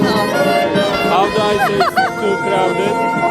How do I say it's too crowded?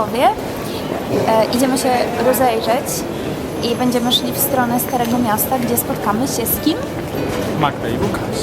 Krakowie. E, idziemy się rozejrzeć i będziemy szli w stronę Starego Miasta, gdzie spotkamy się z kim? Magda i Łukasz.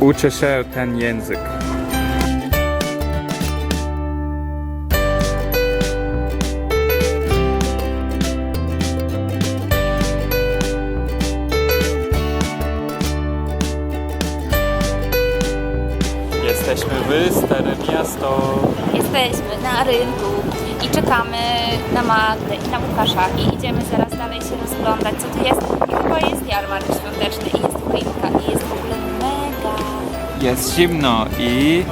Uczę się ten język. Jesteśmy w Stare Miasto. Jesteśmy na rynku i czekamy na Magdę i na Łukasza i idziemy zaraz dalej się rozglądać, co tu jest. I chyba jest jarmark świąteczny i jest choinka i jest w ogóle mega. Jest zimno i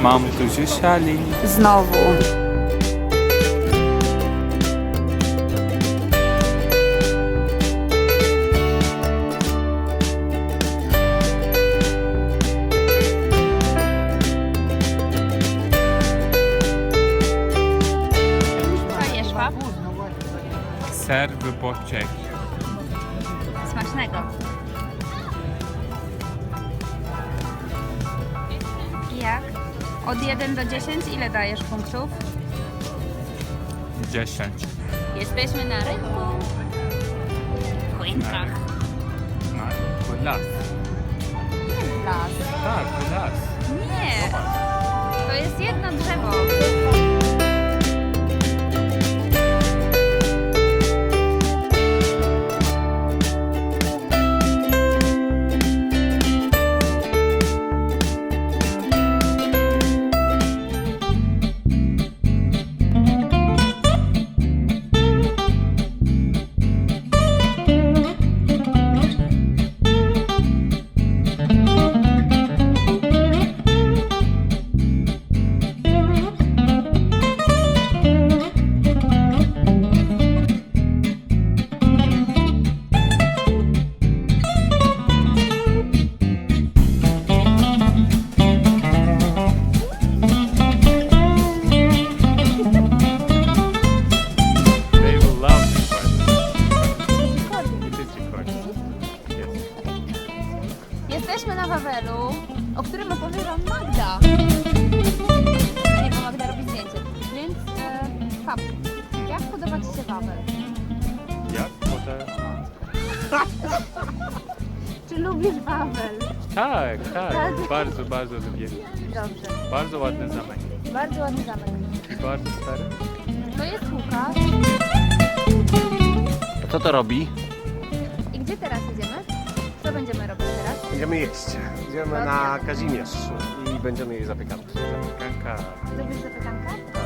mam dużo szali. Znowu. Od 1 do 10 ile dajesz punktów? 10. Jesteśmy na rynku. W choinkach. Na las. Jest las. Tak, las. Nie. To jest jedno się Wawel? Jak? Potem... Czy lubisz Wawel? Tak, tak. Bardzo. Bardzo, bardzo lubię. Dobrze. Bardzo ładny zamek. Bardzo ładny zamek. I bardzo stary. To jest Łukasz. A co to robi? I gdzie teraz jedziemy? Co będziemy robić teraz? Będziemy jeść. Idziemy na Kazimierz i będziemy jeść zapiekankę. Kanka. Lubisz zapytankę?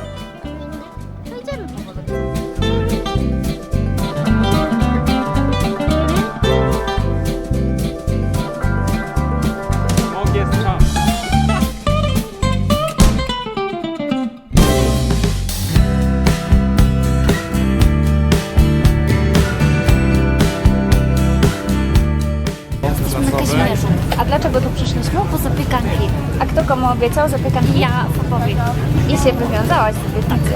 Dlaczego tu przyszliśmy? Po zapiekanki. A kto komu obiecał zapiekanki? Ja, Popowi. I się wywiązałaś z zapiekanki.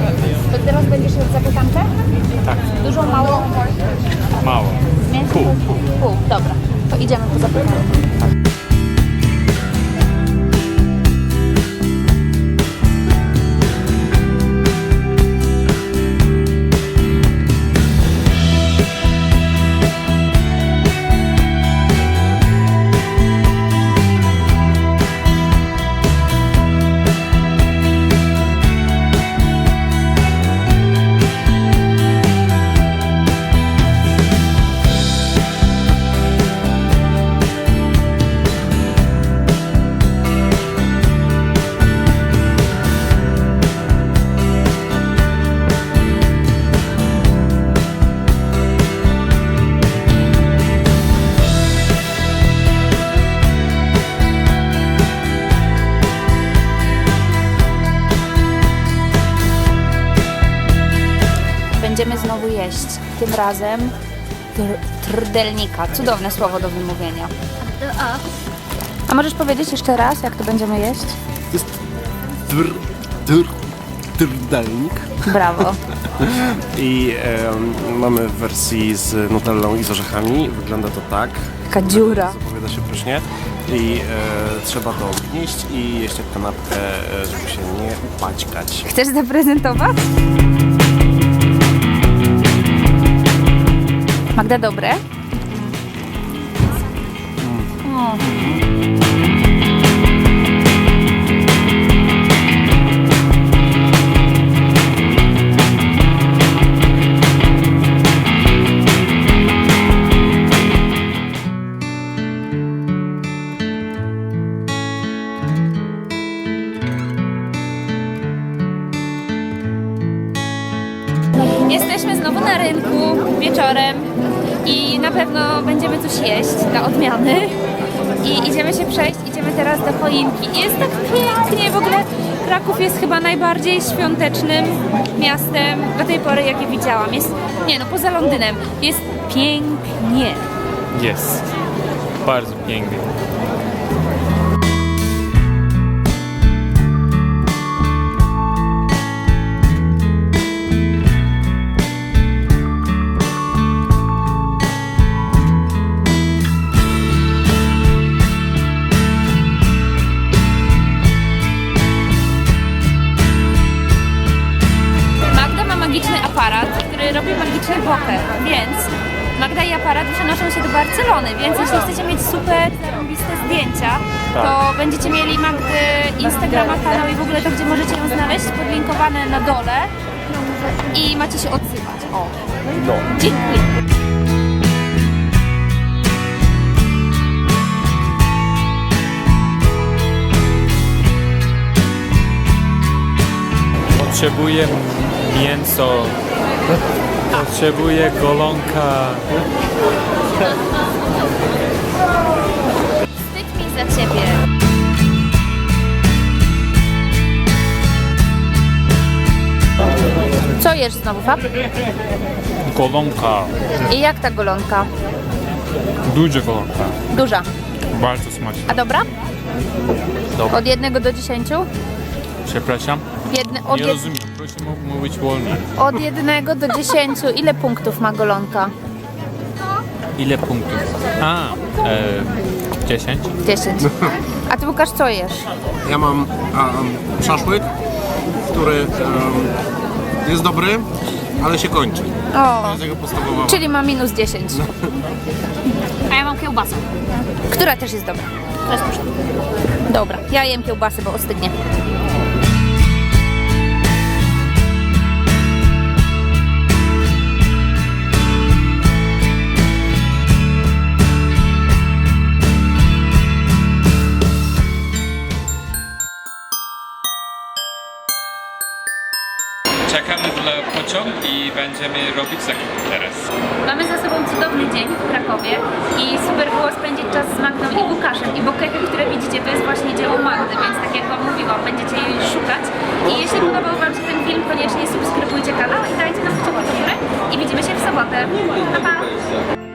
To teraz będziesz jadł zapiekankę? Tak. Małą? Mało. Mięso? Pół. Pół, dobra. To idziemy po zapiekankę. Tym razem tr- trdelnika. Cudowne słowo do wymówienia. A możesz powiedzieć jeszcze raz, jak to będziemy jeść? Dr, dr, drdelnik. Brawo. I em, mamy w wersji z nutellą i z orzechami. Wygląda to tak. Taka dziura. Zapowiada się pysznie. I e, trzeba to gnieść i jeść jak kanapkę, e, żeby się nie upaćkać. Chcesz zaprezentować? Magda, dobre? Jesteśmy znowu na rynku wieczorem i na pewno będziemy coś jeść dla odmiany. I idziemy się przejść, idziemy teraz do choinki. Jest tak pięknie, w ogóle Kraków jest chyba najbardziej świątecznym miastem do tej pory, jakie widziałam. Jest, nie no, poza Londynem, jest pięknie. Jest. Bardzo pięknie. Bokę, więc Magda i aparat przenoszą się do Barcelony, więc jeśli chcecie mieć super zarąbiste zdjęcia, to będziecie mieli Magdy Instagrama, kanał i w ogóle to, gdzie możecie ją znaleźć, podlinkowane na dole i macie się odzywać. O, No. dziękuję. Potrzebuję mięso. Potrzebuję golonka. Wstyd mi za ciebie. Co jesz znowu, Fab? Golonka. I jak ta golonka? Duża golonka. Duża. Bardzo smaczna. A dobra? Dobra. Od jednego do dziesięciu? Przepraszam. Jedne, od, Nie jed, rozumiem. Proszę mówić wolniej. od jednego do dziesięciu. Ile punktów ma golonka? Ile punktów? A, e, 10. Dziesięć. A ty Łukasz co jesz? Ja mam um, szaszłyk, który em, jest dobry, ale się kończy. O, To jest jego podstawowa czyli ma minus 10. A ja mam kiełbasę. Która też jest dobra. To jest pyszne. Dobra, ja jem kiełbasy, bo ostygnie. Pociąg i będziemy robić zakupy teraz. Mamy za sobą cudowny dzień w Krakowie i super było spędzić czas z Magdą i Łukaszem i bokechy, które widzicie, to jest właśnie dzieło Magdy, więc tak jak Wam mówiłam, będziecie jej szukać. I jeśli podobał Wam się ten film, koniecznie subskrybujcie kanał i dajcie nam kciuki do góry i widzimy się w sobotę. Pa, pa!